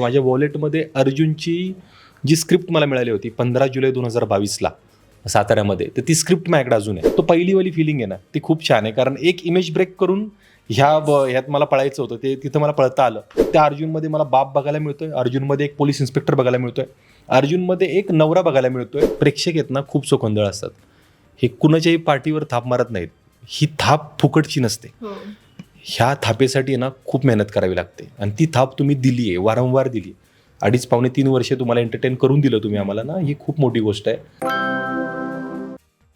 माझ्या वॉलेटमध्ये अर्जुनची जी स्क्रिप्ट मला मिळाली होती पंधरा जुलै दोन हजार बावीसला साताऱ्यामध्ये तर ती स्क्रिप्ट माझ्याकडे अजून आहे. तो पहिलीवाली फिलिंग आहे ना ती खूप छान आहे. कारण एक इमेज ब्रेक करून ह्या ह्यात मला पळायचं होतं ते तिथं मला पळता आलं. त्या अर्जुनमध्ये मला बाप बघायला मिळतोय अर्जुनमध्ये एक पोलीस इन्स्पेक्टर बघायला मिळतोय अर्जुनमध्ये एक नवरा बघायला मिळतोय. प्रेक्षक आहेत ना खूप चोखंदळ असतात. हे कुणाच्याही पार्टीवर थाप मारत नाहीत. ही थाप फुकटची नसते. हो. ह्या थापेसाठी ना खूप मेहनत करावी लागते. आणि ती थाप तुम्ही दिली आहे वारंवार दिली अडीच पावणे तीन वर्षे तुम्हाला एंटरटेन करून दिलं तुम्ही आम्हाला ना ही खूप मोठी गोष्ट आहे.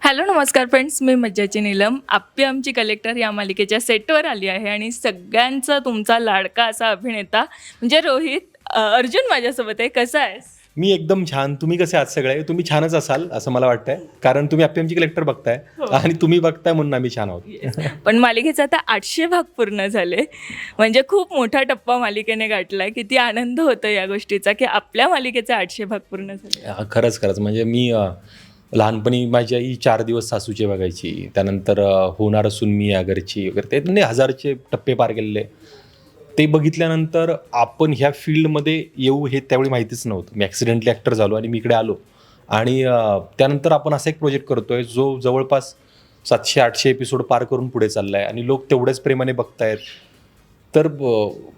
हॅलो नमस्कार फ्रेंड्स मी मज्जाची नीलम. आप्पी आमची कलेक्टर या मालिकेच्या सेटवर आली आहे आणि सगळ्यांचा तुमचा लाडका असा अभिनेता म्हणजे रोहित अर्जुन माझ्यासोबत आहे. कसा आहेस? मी एकदम छान तुम्ही कसे आहात सगळे? तुम्ही छानच असाल असं मला वाटतंय. कारण तुम्ही आप्पी आमची कलेक्टर बघताय. आणि तुम्ही बघताय म्हणून आम्ही छान आहोत. पण मालिकेचे आता आठशे भाग पूर्ण झाले. म्हणजे खूप मोठा टप्पा मालिकेने गाठलाय. किती आनंद होतो या गोष्टीचा की आपल्या मालिकेचे आठशे भाग पूर्ण झाले. हा, खरंच खरंच. म्हणजे मी लहानपणी माझी आई चार दिवस सासूचे बघायची. त्यानंतर होणार असून मी या घरची वगैरे. ते म्हणजे हजारचे टप्पे पार केलेले. ते बघितल्यानंतर आपण ह्या फील्डमध्ये येऊ हे त्यावेळी माहितीच नव्हतं. मी ॲक्सिडेंटली ॲक्टर झालो आणि मी इकडे आलो. आणि त्यानंतर आपण असा एक प्रोजेक्ट करतोय जो जवळपास सातशे आठशे एपिसोड पार करून पुढे चालला आहे आणि लोक तेवढ्याच प्रेमाने बघतायत. तर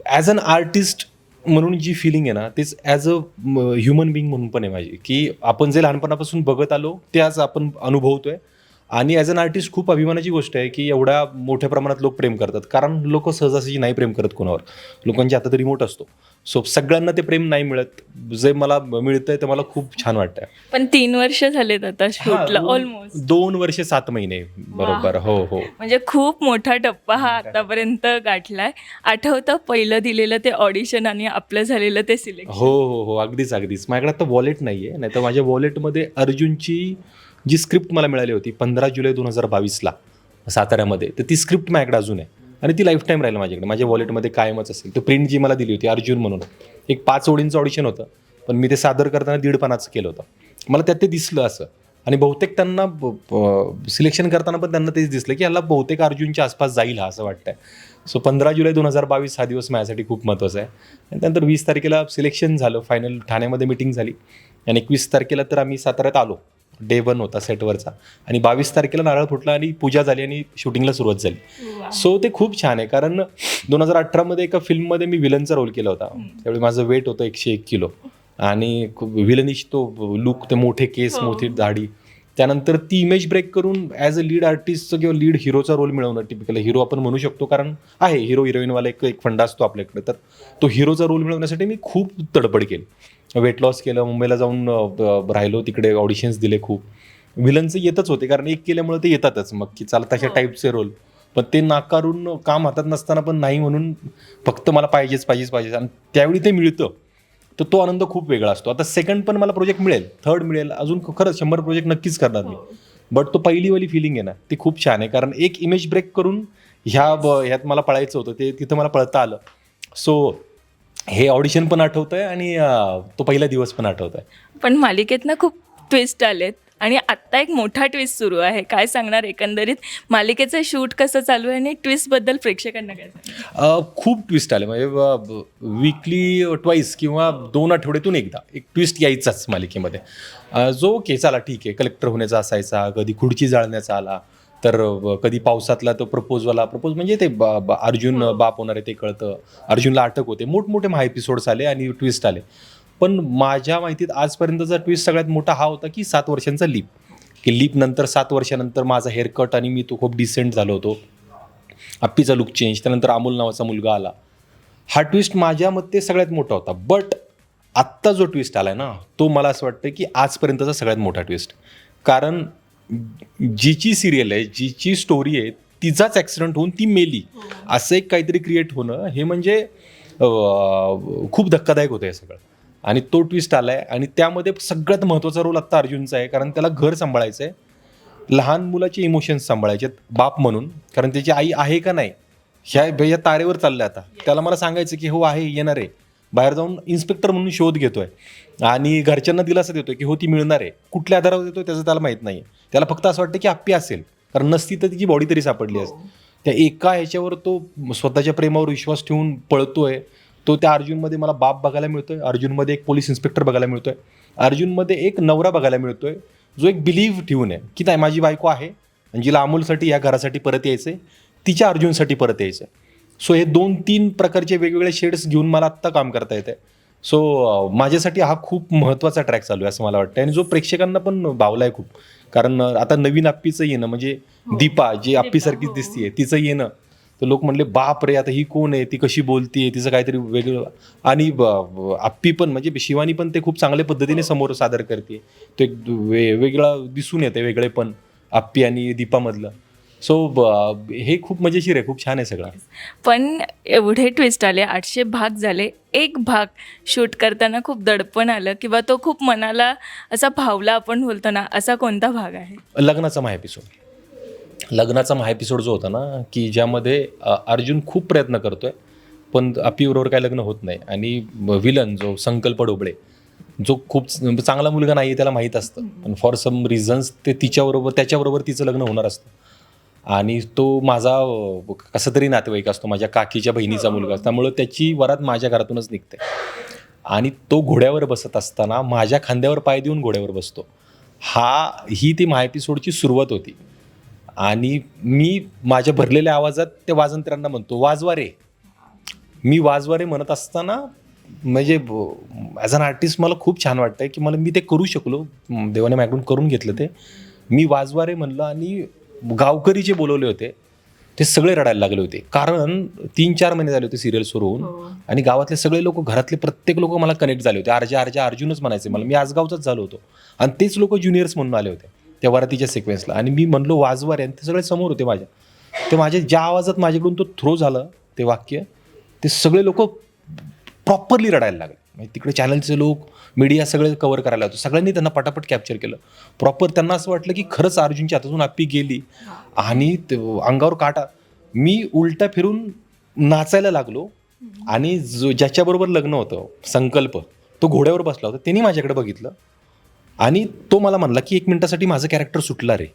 ॲज अन आर्टिस्ट म्हणून जी फिलिंग आहे ना तेच ॲज अ ह्युमन बिईंग म्हणून पण आहे माझी. की आपण जे लहानपणापासून बघत आलो ते आज आपण अनुभवतोय. आणि ॲज अन आर्टिस्ट खूप अभिमानाची गोष्ट आहे की एवढ्या मोठ्या प्रमाणात लोक प्रेम करतात. कारण लोक सहजासहजी नाही प्रेम करत कोणावर. लोकांच्या हातात रिमोट असतो. सो सगळ्यांना ते प्रेम नाही मिळत. जे मला मिळतंय ते मला खूप छान वाटतंय. पण तीन वर्ष झालेत आता शूटला ऑलमोस्ट दोन वर्षे सात महिने बरोबर. हो हो. म्हणजे खूप मोठा टप्पा हा आतापर्यंत गाठलाय. आठवतं पहिलं दिलेलं ते ऑडिशन आणि आपलं झालेलं ते सिलेक्शन हो हो हो. अगदीच अगदीच. माझ्याकडे आता वॉलेट नाही आहे नाही तर माझ्या वॉलेटमध्ये अर्जुनची जी स्क्रिप्ट मला मिळाली होती पंधरा जुलै दोन हजार बावीसला साताऱ्यामध्ये तर ती स्क्रिप्ट माझ्याकडे अजून आहे. आणि ती लाईफ टाईम राहील माझ्याकडे. माझ्या वॉलेटमध्ये कायमच असेल. तर प्रिंट जी मला दिली होती अर्जुन म्हणून एक पाच ओळींचं ऑडिशन होतं पण मी ते सादर करताना दीड पानाचं केलं होतं. मला त्यात ते दिसलं असं. आणि बहुतेक त्यांना सिलेक्शन करताना पण त्यांना तेच दिसलं की ह्याला बहुतेक अर्जुनच्या आसपास जाईल हा असं वाटतंय. सो पंधरा जुलै दोन हजार बावीस हा दिवस माझ्यासाठी खूप महत्त्वाचा आहे. आणि त्यानंतर वीस तारखेला सिलेक्शन झालं. फायनल ठाण्यामध्ये मिटिंग झाली. आणि एकवीस तारखेला तर आम्ही साताऱ्यात आलो. डे वन होता सेटवरचा. आणि बावीस तारखेला नारळ फुटला आणि पूजा झाली आणि शूटिंगला सुरुवात झाली. सो ते खूप छान आहे. कारण दोन हजार अठरामध्ये एका फिल्ममध्ये मी विलनचा रोल केला होता. त्यावेळी माझं वेट होतं एकशे एक किलो. आणि विलनिश तो लुक ते मोठे केस हो. मोठी दाढी. त्यानंतर ती इमेज ब्रेक करून ॲज अ लीड आर्टिस्टचं किंवा लीड हिरोचा रोल मिळवणं टिपिकल हिरो आपण म्हणू शकतो कारण आहे. हिरो हिरोईनवाला एक एक फंडा असतो आपल्याकडे. तर तो हिरोचा रोल मिळवण्यासाठी मी खूप तडपड केली. वेट लॉस केलं मुंबईला जाऊन राहिलो तिकडे ऑडिशन्स दिले खूप. विलनचे येतच होते कारण एक केल्यामुळे ते येतातच. मग की चालत अशा हो. टाईपचे रोल पण ते नाकारून काम हातात नसताना पण नाही म्हणून फक्त मला पाहिजेच पाहिजेच पाहिजेच. आणि त्यावेळी ते मिळतं. तर तो आनंद खूप वेगळा असतो. आता सेकंड पण मला प्रोजेक्ट मिळेल. थर्ड मिळेल. अजून खरंच शंभर प्रोजेक्ट नक्कीच करणार मी. बट तो पहिलीवाली फिलिंग आहे ना ती खूप छान आहे. कारण एक इमेज ब्रेक करून ह्या ह्यात मला पळायचं होतं. ते तिथं मला पळता आलं. सो हे ऑडिशन पण आठवतंय आणि अं, तो पहिला दिवस पण आठवत आहे पण मालिकेतनं खूप ट्विस्ट आलेत. आणि आत्ता एक मोठा ट्विस्ट सुरू आहे. काय सांगणार एकंदरीत? मालिकेचं शूट कसं चालू आहे आणि ट्विस्टबद्दल प्रेक्षकांना काय सांगणार? खूप ट्विस्ट आले. म्हणजे वीकली ट्वाईस किंवा दोन आठवड्यातून एकदा एक ट्विस्ट यायचाच मालिकेमध्ये. अ, जो ओके चला ठीक आहे. कलेक्टर होण्याचा असायचा कधी खुर्ची जाळण्याचा आला तर कधी पावसातला तो प्रपोजवाला प्रपोज म्हणजे ते बा- बा- अर्जुन बाप होणार आहे ते कळतं. अर्जुनला अटक होते. मोठमोठे महा एपिसोड्स आले आणि ट्विस्ट आले. पण माझ्या माहितीत आजपर्यंतचा ट्विस्ट सगळ्यात मोठा हा होता की सात वर्षांचा लीप की लीप नंतर सात वर्षानंतर माझा हेअरकट आणि मी तो खूप डिसेंट झालो होतो. अप्पीचा लुक चेंज त्यानंतर अमोल नावाचा मुलगा आला. हा ट्विस्ट माझ्या मते सगळ्यात मोठा होता. बट आत्ता जो ट्विस्ट आला आहे ना तो मला असं वाटतं की आजपर्यंतचा सगळ्यात मोठा ट्विस्ट कारण जिची सिरियल आहे जिची स्टोरी आहे तिचाच ॲक्सिडेंट होऊन ती मेली. असं एक काहीतरी क्रिएट होणं हे म्हणजे खूप धक्कादायक होतं हे सगळं. आणि तो ट्विस्ट आला आहे आणि त्यामध्ये सगळ्यात महत्त्वाचा रोल आत्ता अर्जुनचा आहे कारण त्याला घर सांभाळायचं आहे लहान मुलाचे इमोशन्स सांभाळायचे आहेत बाप म्हणून. कारण त्याची आई आहे का नाही? ह्या तारेवर चाललं आता. त्याला मला सांगायचं की हो आहे येणार आहे. बाहेर जाऊन इन्स्पेक्टर म्हणून शोध घेतोय. आणि घरच्यांना दिलासा देतोय की हो ती मिळणार आहे. कुठल्या आधारावर देतोय त्याचं त्याला माहीत नाही त्याला फक्त असं वाटतं की आप्पी असेल. कारण नसती तर तिची बॉडी तरी सापडली असते. त्या एका ह्याच्यावर तो स्वतःच्या प्रेमावर विश्वास ठेवून पळतोय. तो त्या अर्जुनमध्ये मला बाप बघायला मिळतोय. अर्जुनमध्ये एक पोलीस इन्स्पेक्टर बघायला मिळतोय. अर्जुनमध्ये एक नवरा बघायला मिळतोय. जो एक बिलीव्ह ठेवून आहे की नाही माझी बायको आहे. आणि जिला अमोलसाठी या घरासाठी परत यायचं आहे तिच्या अर्जुनसाठी परत यायचं आहे सो हे दोन तीन प्रकारचे वेगवेगळे शेड्स घेऊन मला आत्ता काम करता येते सो माझ्यासाठी हा खूप महत्त्वाचा ट्रॅक चालू आहे असं मला वाटतं आणि जो प्रेक्षकांना पण भावला आहे खूप. कारण आता नवीन आप्पीचं येणं म्हणजे दीपा जी आप्पीसारखीच हो. दिसतीये तिचं येणं. तर लोक म्हणले बाप रे आता ही कोण आहे? ती कशी बोलतीये? तिचं काहीतरी वेगळं. आणि आप्पी पण म्हणजे शिवानी पण ते खूप चांगल्या पद्धतीने समोर सादर करते तो एक वे वेगळा दिसून येते वेगळे पण. आप्पी आणि दीपामधलं सो हे खूप मजेशीर आहे खूप छान आहे सगळं. पण एवढे ट्विस्ट आले आठशे भाग झाले एक भाग शूट करताना खूप दडपण आलं किंवा तो खूप मनाला असा भावला आपण बोलतो ना असा कोणता भाग आहे? लग्नाचा महा एपिसोड लग्नाचा महा एपिसोड जो होता ना की ज्यामध्ये अ, अर्जुन खूप प्रयत्न करतोय पण आपीबरोबर काय लग्न होत नाही. आणि विलन जो संकल्प डोबळे जो खूप च- चांगला मुलगा नाही त्याला माहीत असतं. पण फॉर सम रिझन्स ते तिच्याबरोबर त्याच्याबरोबर तिचं लग्न होणार असतं. आणि तो माझा कसं तरी नातेवाईक असतो माझ्या काकीच्या बहिणीचा मुलगा असतो. त्यामुळं त्याची वरात माझ्या घरातूनच निघते. आणि तो घोड्यावर बसत असताना माझ्या खांद्यावर पाय देऊन घोड्यावर बसतो. हा ही ती माहिती सोडची सुरुवात होती. आणि मी माझ्या भरलेल्या आवाजात ते वाजंत्र्यांना म्हणतो वाजवा रे. मी वाजवा रे म्हणत असताना म्हणजे ॲज अन आर्टिस्ट मला खूप छान वाटतंय की मला मी ते करू शकलो. देवाने माझ्याकडून करून घेतलं ते. मी वाजवा रे म्हणलं आणि गावकरी जे बोलवले होते. ते सगळे रडायला लागले होते. कारण तीन चार महिने झाले होते सिरियल सुरू होऊन आणि गावातले सगळे लोक घरातले प्रत्येक लोक मला कनेक्ट झाले होते. आरजा आरजा अर्जुनच म्हणायचे मला. मी आजगावचाच झालो होतो. आणि तेच लोक ज्युनियर्स म्हणून आले होते. त्या वरातीच्या सिक्वेन्सला आणि मी म्हणलो वाजवा रे आणि ते सगळे समोर होते माझ्या. ते माझ्या ज्या आवाजात माझ्याकडून तो थ्रो झालं ते वाक्य ते सगळे लोक प्रॉपरली रडायला लागले. म्हणजे तिकडे चॅनलचे लोक मीडिया सगळे कव्हर करायला होतं. सगळ्यांनी त्यांना पटापट कॅप्चर केलं. प्रॉपर त्यांना असं वाटलं की खरंच अर्जुनच्या हातातून आप्पी गेली आणि अंगावर काटा. मी उलटा फिरून नाचायला लागलो आणि जो ज्याच्याबरोबर लग्न होतं संकल्प तो घोड्यावर बसला होता. त्यांनी माझ्याकडे बघितलं आणि तो मला म्हणला की एक मिनिटासाठी माझं कॅरेक्टर सुटला रे.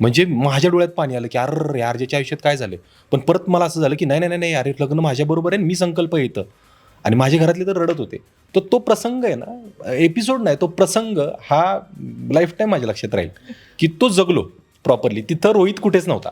म्हणजे माझ्या डोळ्यात पाणी आलं की अरे यार ज्याच्या आयुष्यात काय झालं? पण परत मला असं झालं की नाही नाही नाही अरे लग्न माझ्याबरोबर आहे मी संकल्प येतं आणि माझ्या घरातले तर रडत होते. तर तो प्रसंग आहे ना एपिसोड नाही तो प्रसंग हा लाईफ टाईम माझ्या लक्षात राहील. की तो जगलो प्रॉपरली तिथं रोहित कुठेच नव्हता.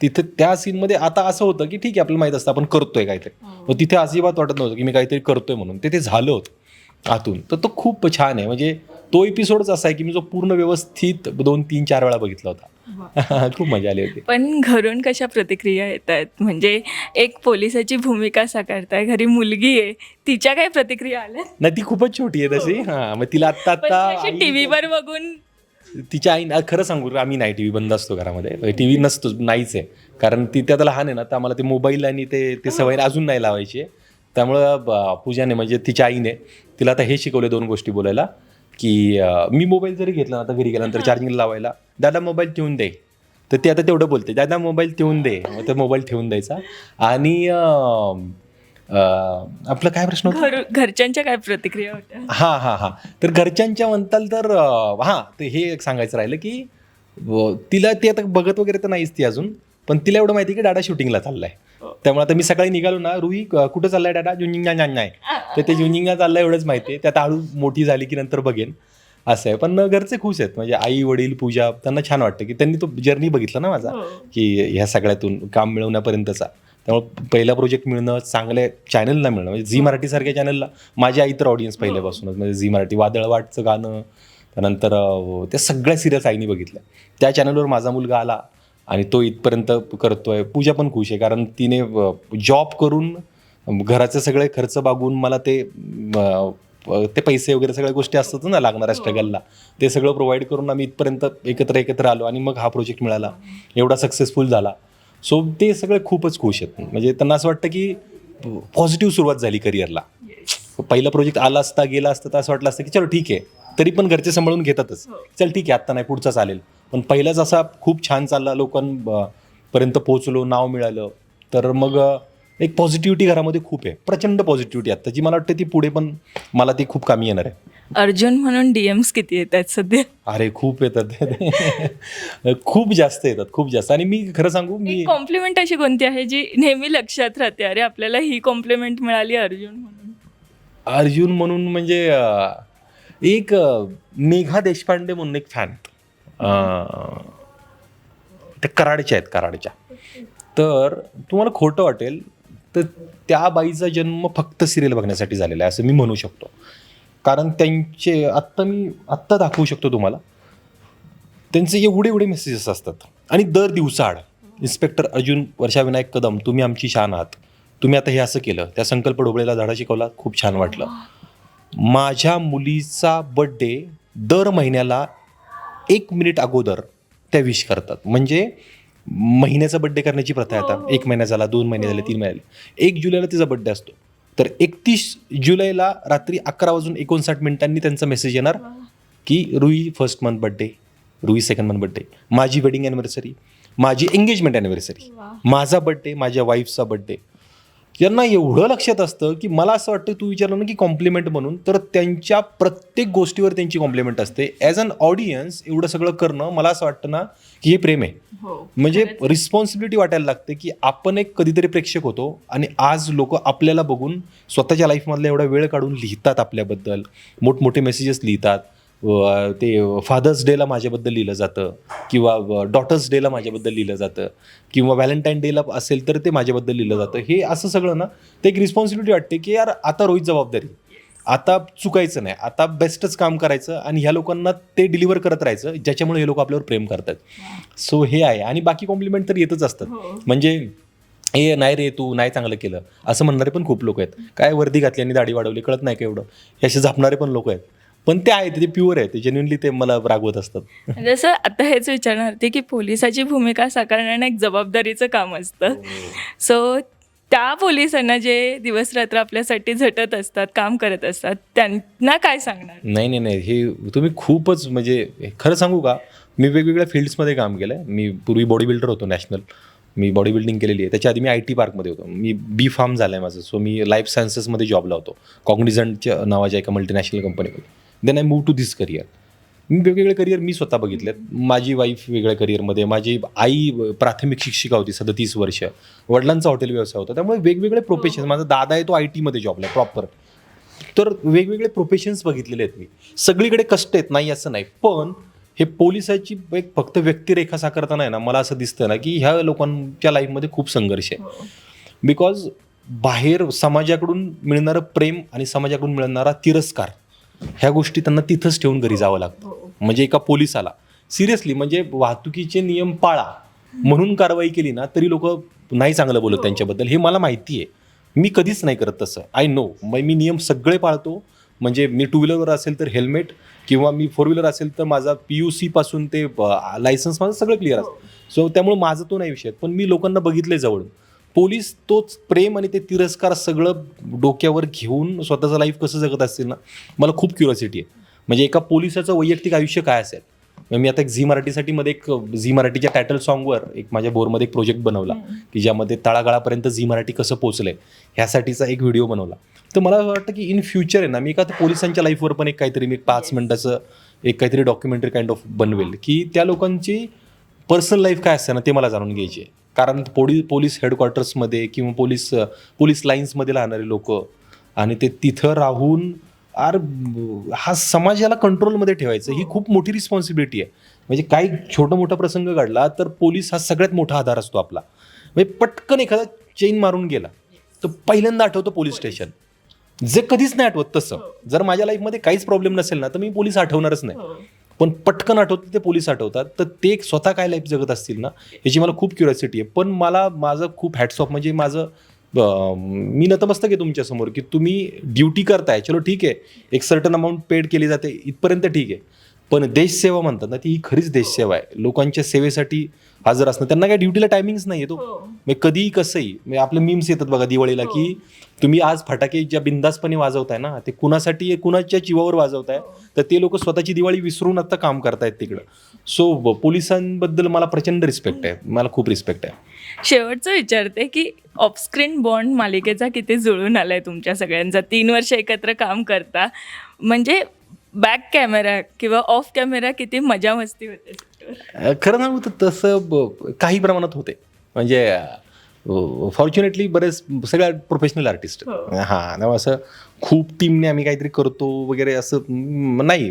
तिथं त्या सीनमध्ये आता असं होतं की ठीक आहे आपल्याला माहीत असतं आपण करतोय काहीतरी. मग तिथे अजिबात वाटत नव्हतं की मी काहीतरी करतोय म्हणून. ते ते झालं होतं आतून. तर तो खूप छान आहे. म्हणजे तो एपिसोडच असा आहे की मी जो पूर्ण व्यवस्थित दोन तीन चार वेळा बघितला होता. खूप मजा आली होती. पण घरून कशा प्रतिक्रिया येत आहेत म्हणजे एक पोलिसाची भूमिका साकारताय घरी मुलगी आहे तिच्या काय प्रतिक्रिया आल्या नाही ती खूपच छोटी आहे तशी. हा. मग तिला आत्ता पण आत्ता टी व्हीवर बघून तिच्या आई खरं सांगू आम्ही नाही टी व्ही बंद असतो घरामध्ये. टी व्ही नसतो नाहीच आहे. कारण ती त्यात लहान आहे ना तर आम्हाला ते मोबाईल आणि ते ते सवय अजून नाही लावायची. त्यामुळं पूजाने म्हणजे तिच्या आईने तिला आता हे शिकवले दोन गोष्टी बोलायला. की अं, मी मोबाईल जरी घेतला ना आता घरी गेल्यानंतर चार्जिंग लावायला दादा मोबाईल ठेवून दे. तर ती आता तेवढं बोलते दादा मोबाईल ठेवून दे. मग ते मोबाईल ठेवून द्यायचा. आणि अं, अं, आपलं काय प्रश्न होता? घर घरच्यांच्या काय प्रतिक्रिया होत्या? हा हा हा. तर घरच्यांच्या म्हणताल तर अं, हा ते हे एक सांगायचं राहिलं की व- तिला ती आता बघत वगैरे तर नाहीच ती अजून पण तिला एवढं माहिती आहे की डाडा शूटिंगला चाललाय. त्यामुळे आता मी सकाळी निघालो ना रुही क- कुठं चाललाय डाडा जुनिंगा नाही तर ते जुनिंगा चाललाय एवढंच माहिती आहे. त्यात हळू मोठी झाली की नंतर बघेन. असं आहे. पण घरचे खुश आहेत. म्हणजे आई वडील पूजा त्यांना छान वाटतं की त्यांनी तो जर्नी बघितला ना माझा हो. की ह्या सगळ्यातून काम मिळवण्यापर्यंतचा. त्यामुळे पहिला प्रोजेक्ट मिळणं चांगल्या चॅनलला मिळणं. म्हणजे झी मराठीसारख्या चॅनलला माझी आई तर ऑडियन्स पहिल्यापासूनच. म्हणजे झी मराठी वादळवाटचं गाणं त्यानंतर अं, त्या सगळ्या सिरियल्स आईने बघितल्या. त्या चॅनलवर माझा मुलगा आला. आणि तो इथपर्यंत करतोय. पूजा पण खुश आहे कारण तिने जॉब करून घराचे सगळे खर्च बागून मला ते ते पैसे वगैरे सगळ्या गोष्टी असतात ना लागणाऱ्या स्ट्रगलला ते सगळं प्रोव्हाइड करून आम्ही इथपर्यंत एकत्र एकत्र आलो आणि मग हा प्रोजेक्ट मिळाला. एवढा सक्सेसफुल झाला. सो ते सगळे खूपच खुश आहेत. म्हणजे त्यांना असं वाटतं की पॉझिटिव्ह सुरुवात झाली करिअरला पहिला प्रोजेक्ट आला असता गेला असता तर असं वाटलं असतं की चलो ठीक आहे. तरी पण घरचे सांभाळून घेतातच. चल ठीक आहे आत्ता नाही पुढचा चालेल. पण पहिलाच असा खूप छान चालला. लोकांपर्यंत पोहोचलो नाव मिळालं. तर मग एक पॉझिटिव्हिटी घरामध्ये खूप आहे. प्रचंड पॉझिटिव्हिटी आता जी मला वाटतं ती पुढे पण मला ती खूप कामी येणार आहे. अर्जुन म्हणून डीएम्स किती येत आहेत सध्या? अरे खूप येतात. खूप जास्त येतात खूप जास्त. आणि मी खरं सांगू मी कॉम्प्लिमेंट अशी कोणती आहे जी नेहमी लक्षात राहते? अरे आपल्याला ही कॉम्प्लिमेंट मिळाली अर्जुन म्हणून. अर्जुन म्हणून म्हणजे एक मेघा देशपांडे म्हणून एक फॅन त्या कराडच्या आहेत कराडच्या. तर तुम्हाला खोटं वाटेल तर त्या बाईचा जन्म फक्त सिरियल बघण्यासाठी झालेला आहे असं मी म्हणू शकतो. कारण त्यांचे आत्ता मी आत्ता दाखवू शकतो तुम्हाला त्यांचे एवढे एवढे मेसेजेस असतात. आणि दर दिवसाआड इन्स्पेक्टर अर्जुन वर्षाविनायक कदम तुम्ही आमची शान आहात. तुम्ही आता हे असं केलं त्या संकल्प डोबळेला धडा शिकवला खूप छान वाटलं. माझ्या मुलीचा बड्डे दर महिन्याला एक मिनिट अगोदर त्या विश करतात. म्हणजे महिन्याचा बड्डे करण्याची प्रथा आहे आता. एक महिना झाला दोन महिने झाले तीन महिने झाले. एक जुलैला तिचा बड्डे असतो. तर एकतीस जुलैला रात्री अकरा वाजून एकोणसाठ मिनिटांनी त्यांचा मेसेज येणार की Rui first month birthday Rui second month birthday माझी वेडिंग अॅनिव्हर्सरी माझी एंगेजमेंट अॅनिव्हर्सरी माझा बड्डे माझ्या वाईफचा बड्डे यांना एवढं लक्षात असतं की मला असं वाटतं तू विचारलं ना की कॉम्प्लिमेंट म्हणून तर त्यांच्या प्रत्येक गोष्टीवर त्यांची कॉम्प्लिमेंट असते. ॲज अन ऑडियन्स एवढं सगळं करणं मला असं वाटतं ना की हे प्रेम आहे. हो म्हणजे रिस्पॉन्सिबिलिटी वाटायला लागते की आपण एक कधीतरी प्रेक्षक होतो आणि आज लोक आपल्याला बघून स्वतःच्या लाईफमधला एवढा वेळ काढून लिहितात आपल्याबद्दल. मोठमोठे मेसेजेस लिहितात. ते फादर्स डेला माझ्याबद्दल लिहिलं जातं. किंवा डॉटर्स डेला माझ्याबद्दल लिहिलं जातं. किंवा व्हॅलेंटाईन डेला असेल तर ते माझ्याबद्दल लिहिलं जातं. हे असं सगळं ना ते एक रिस्पॉन्सिबिलिटी वाटते की यार आता रोहित जबाबदारी. आता चुकायचं नाही. आता बेस्टच काम करायचं आणि ह्या लोकांना ते डिलिव्हर करत राहायचं ज्याच्यामुळे हे लोक आपल्यावर प्रेम करतात. सो हे आहे. आणि बाकी कॉम्प्लिमेंट तर येतच असतात. म्हणजे हे नाही रे तू नाही चांगलं केलं. असं म्हणणारे पण खूप लोक आहेत. काय वर्दी घातली आणि दाढी वाढवली कळत नाही का एवढं? हे असे झापणारे पण लोक आहेत. पण ते आहेत ते प्युअर आहेत ते जेन्युनली ते मला रागवत असतात. जसं आता हेच विचारणार होते की पोलिसाची भूमिका साकारणं एक जबाबदारीचं काम असतं. सो त्या पोलिसांना जे दिवस रात्र आपल्यासाठी झटत असतात काम करत असतात त्यांना काय सांगणार? नाही नाही नाही हे तुम्ही खूपच म्हणजे खरं सांगू का? मी वेगवेगळ्या फील्ड्समध्ये काम केलं आहे मी पूर्वी बॉडी बिल्डर होतो नॅशनल मी बॉडी बिल्डिंग केलेली आहे. त्याच्या आधी मी आय टी पार्कमध्ये होतो. मी बी फार्म झालं आहे माझं. सो मी लाईफ सायन्सेसमध्ये जॉबला होतो. कॉग्निझंटच्या नावाच्या एका मल्टीनॅशनल कंपनीमध्ये then I move to this career मी वेगवेगळे करिअर मी स्वतः बघितलेत. माझी वाईफ वेगळ्या करिअरमध्ये माझी आई प्राथमिक शिक्षिका होती सदतीस वर्ष. वडिलांचा हॉटेल व्यवसाय होता. त्यामुळे वेगवेगळे प्रोफेशन माझा दादा आहे तो आय टीमध्ये जॉबला आहे प्रॉपर तर वेगवेगळे प्रोफेशन्स बघितलेले आहेत मी. सगळीकडे कष्ट आहेत नाही असं नाही. पण हे पोलिसाची एक फक्त व्यक्तिरेखा साकारताना आहे ना मला असं दिसतं ना की ह्या लोकांच्या लाईफमध्ये खूप संघर्ष आहे. बिकॉज बाहेर समाजाकडून मिळणारं प्रेम आणि समाजाकडून मिळणारा तिरस्कार ह्या गोष्टी त्यांना तिथंच ठेवून घरी जावं लागतं. म्हणजे एका पोलिसाला. सिरियसली म्हणजे वाहतुकीचे नियम पाळा. म्हणून कारवाई केली ना तरी लोक नाही चांगलं बोलत त्यांच्याबद्दल. हे मला माहिती आहे मी कधीच नाही करत तसं. आय नो मग मी नियम सगळे पाळतो. म्हणजे मी टू व्हीलरवर असेल तर हेल्मेट किंवा मी फोर व्हीलर असेल तर माझा पी यू सी पासून ते लायसन्स माझं सगळं क्लिअर असतं. सो त्यामुळे माझं तो नाही विषय. पण मी लोकांना बघितले जवळून. पोलीस तोच प्रेम आणि ते तिरस्कार सगळं डोक्यावर घेऊन स्वतःचं लाईफ कसं जगत असतील ना मला खूप क्युरियोसिटी आहे. म्हणजे एका पोलिसाचं वैयक्तिक आयुष्य काय असेल? मग मी आता एक झी मराठीसाठी मध्ये एक झी मराठीच्या टायटल सॉन्गवर एक माझ्या बोरमध्ये एक प्रोजेक्ट बनवला की ज्यामध्ये तळागाळापर्यंत झी मराठी कसं पोहोचलंय ह्यासाठीचा एक व्हिडिओ बनवला. तर मला असं वाटतं की इन फ्युचर आहे ना मी का पोलिसांच्या लाईफवर पण एक काहीतरी मी एक पाच मिनिटाचं एक काहीतरी डॉक्युमेंटरी काइंड ऑफ बनवेल की त्या लोकांची पर्सनल लाईफ काय असते ना ते मला जाणून घ्यायची आहे. कारण पोली पोलीस हेडक्वार्टर्समध्ये किंवा पोलीस पोलीस लाईन्समध्ये राहणारे लोक. आणि ते तिथं राहून आर हा समाजाला कंट्रोलमध्ये ठेवायचं ही खूप मोठी रिस्पॉन्सिबिलिटी आहे. म्हणजे काही छोटा मोठा प्रसंग घडला तर पोलीस हा सगळ्यात मोठा आधार असतो आपला. म्हणजे पटकन एखादा चेन मारून गेला तर पहिल्यांदा आठवतं पोलीस स्टेशन जे कधीच नाही आठवत तसं. जर माझ्या लाईफमध्ये काहीच प्रॉब्लेम नसेल ना तर मी पोलीस आठवणारच नाही. पण पटकन आठवतं ते पोलीस आठवतात. तर ते स्वतः काय लाईफ जगत असतील ना याची मला खूप क्युरियोसिटी आहे. पण मला माझं खूप हॅटसॉप म्हणजे माझं मी नतमस्तक आहे तुमच्यासमोर की तुम्ही ड्युटी करताय. चलो ठीक आहे. एक सर्टन अमाऊंट पेड केली जाते इथपर्यंत ठीक आहे. पण देशसेवा म्हणतात ना ती ही खरीच देशसेवा आहे. लोकांच्या सेवेसाठी हजर असणं. त्यांना काय ड्युटीला टायमिंग्स नाही येतो म्हणजे कधीही कसंही. म्हणजे आपले मीम्स येतात बघा दिवाळीला की तुम्ही आज फटाके ज्या बिंदासपणे वाजवताय ना ते कुणासाठी कुणाच्या जीवावर वाजवताय तर ते लोक स्वतःची दिवाळी विसरून आता काम करतायत तिकडं. सो पोलिसांबद्दल मला प्रचंड रिस्पेक्ट आहे. मला खूप रिस्पेक्ट आहे. शेवटचं विचारते की ऑफस्क्रीन बॉन्ड मालिकेचा किती जुळून आलाय तुमच्या सगळ्यांचा? तीन वर्ष एकत्र काम करता. म्हणजे बॅक कॅमेरा किंवा ऑफ कॅमेरा किती मजा मस्ती होते. खरं सांगू तर तसं काही प्रमाणात होते. म्हणजे फॉर्च्युनेटली बरेच सगळ्या प्रोफेशनल आर्टिस्ट हो. त्यामुळे असं खूप टीमने आम्ही काहीतरी करतो वगैरे असं नाही.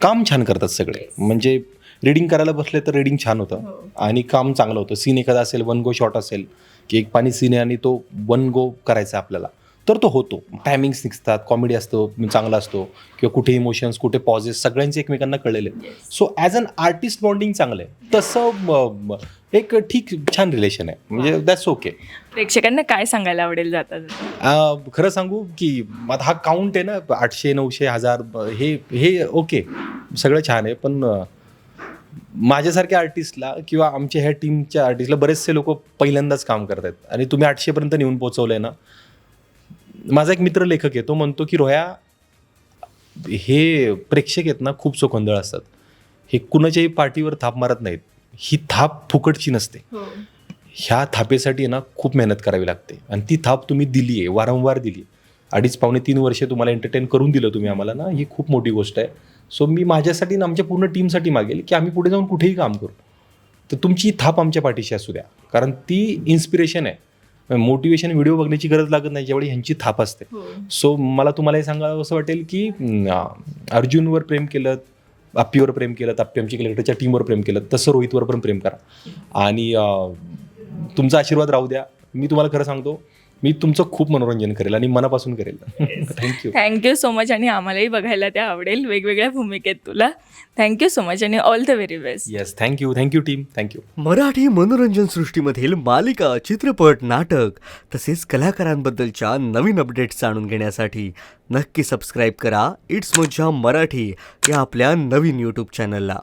काम छान करतात सगळे. म्हणजे रिडिंग करायला बसले तर रिडिंग छान होतं. हो. आणि काम चांगलं होतं. सीन एखादा असेल वन गो शॉट असेल की एक पाणी सीन आहे आणि तो वन गो करायचा आपल्याला. तर तो होतो. टायमिंग्स निघतात कॉमेडी असतो चांगला असतो किंवा कुठे इमोशन्स कुठे पॉझेस सगळ्यांचे एकमेकांना कळलेले so as an artist bonding चांगलं आहे. तसं एक ठीक छान रिलेशन आहे. म्हणजे दॅट्स ओके प्रेक्षकांना काय सांगायला आवडेल जाता? जाता? खरं सांगू की आता हा काउंट आहे ना आठशे नऊशे हजार हे हे ओके सगळं छान आहे. पण माझ्यासारख्या आर्टिस्टला किंवा आमच्या ह्या टीमच्या आर्टिस्टला बरेचसे लोक पहिल्यांदाच काम करत आहेत आणि तुम्ही आठशेपर्यंत नेऊन पोचवलं आहे ना माझा एक मित्र लेखक आहे तो म्हणतो की रोह्या हे प्रेक्षक आहेत ना खूप चोखंदळ असतात. हे कुणाच्याही पाठीवर थाप मारत नाहीत. ही थाप फुकटची नसते. ह्या थापेसाठी ना खूप मेहनत करावी लागते. आणि ती थाप तुम्ही दिली आहे वारंवार दिली अडीच पावणे तीन वर्षे तुम्हाला एंटरटेन करून दिलं तुम्ही आम्हाला ना ही खूप मोठी गोष्ट आहे. सो मी माझ्यासाठी आणि आमच्या पूर्ण टीमसाठी मागेल की आम्ही पुढे जाऊन कुठेही काम करू. तर तुमची थाप आमच्या पाठीशी असू द्या. कारण ती इन्स्पिरेशन आहे. मोटिवेशन व्हिडिओ बघण्याची गरज लागत नाही ज्यावेळी ह्यांची थाप असते. सो मला तुम्हाला हे सांगावं असं वाटेल की अर्जुनवर प्रेम केलं आप्पीवर प्रेम केलं आप्पी आमची कलेक्टरच्या टीमवर प्रेम केलं तसं रोहितवर पण प्रेम करा. आणि तुमचा आशीर्वाद राहू द्या. मी तुम्हाला खरं सांगतो मी तुमचं खूप मनोरंजन करेल आणि मनापासून करेल. थँक्यू थँक्यू सो मच आणि आम्हालाही बघायला ते आवडेल. वेगवेगळ्या भूमिकेत तुला. थँक्यू सो मच आणि all the very best yes thank you thank you team thank you Marathi मनोरंजन सृष्टीमधील मालिका चित्रपट नाटक तसेच कलाकारांबद्दलच्या नवीन अपडेट्स जाणून घेण्यासाठी नक्की सबस्क्राईब करा. इट्स मज्जा मराठी या आपल्या नवीन यूट्यूब चॅनलला